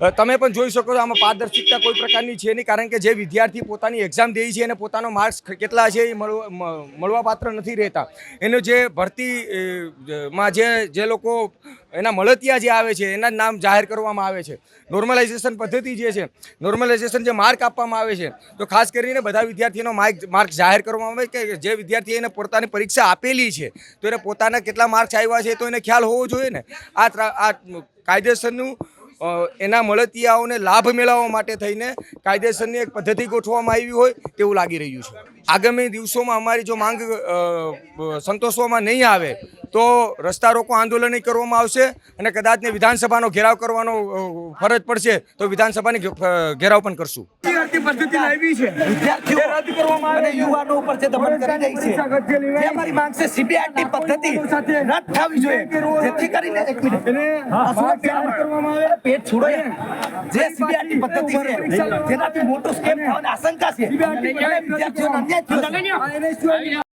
તમે પણ જોઈ શકો છો આમાં પારદર્શિકતા કોઈ પ્રકારની છે નહીં, કારણ કે જે વિદ્યાર્થી પોતાની એક્ઝામ દે છે અને પોતાનો માર્ક્સ કેટલા છે એ મળવા, મ- મળવા પાત્ર નથી રહેતા. એનો જે ભરતી માં જે જે લોકો એના મળતિયા જે આવે છે, એના નામ જાહેર કરવામાં આવે છે. નોર્મલાઇઝેશન પદ્ધતિ જે છે નોર્મલાઇઝેશન જે માર્ક આપવામાં આવે છે, તો ખાસ કરીને બધા વિદ્યાર્થીઓનો માર્ક માર્ક જાહેર કરવામાં આવે કે જે વિદ્યાર્થી એને પોતાની પરીક્ષા આપેલી છે, તો એને પોતાના કેટલા માર્ક્સ આવ્યા છે તો એને ખ્યાલ હોવો જોઈએ ને. આ આ કાયદેસરનું એના મળતિયાઓને લાભ મેળવવા માટે થઈને કાયદેસરની એક પદ્ધતિ ગોઠવવામાં આવી હોય તેવું લાગી રહ્યું છે. આગામી દિવસોમાં અમારી જો માંગ સંતોષવામાં નહીં આવે તો રસ્તા રોકો આંદોલન કરવામાં આવશે અને કદાચને વિધાનસભાનો ઘેરાવ કરવાનો ફરજ પડશે તો વિધાનસભાની ઘેરાવ પણ કરશું. પદ્ધતિ લાવી છે વિદ્યાર્થીઓ રદ કરવામાં આવે. યુવાનો ઉપર જે દમન કરી રહી છે જે અમારી માંગ છે સીબીઆઈની પદ્ધતિ રદ થવી જોઈએ જેથી કરીને એક મિનિટ કરવામાં આવે? પેટ છોડો. જે સીબીઆઈની પદ્ધતિ છે જેનાથી મોટો સ્કેમ થવાની આશંકા છે વિદ્યાર્થીઓને અન્યાય થયો.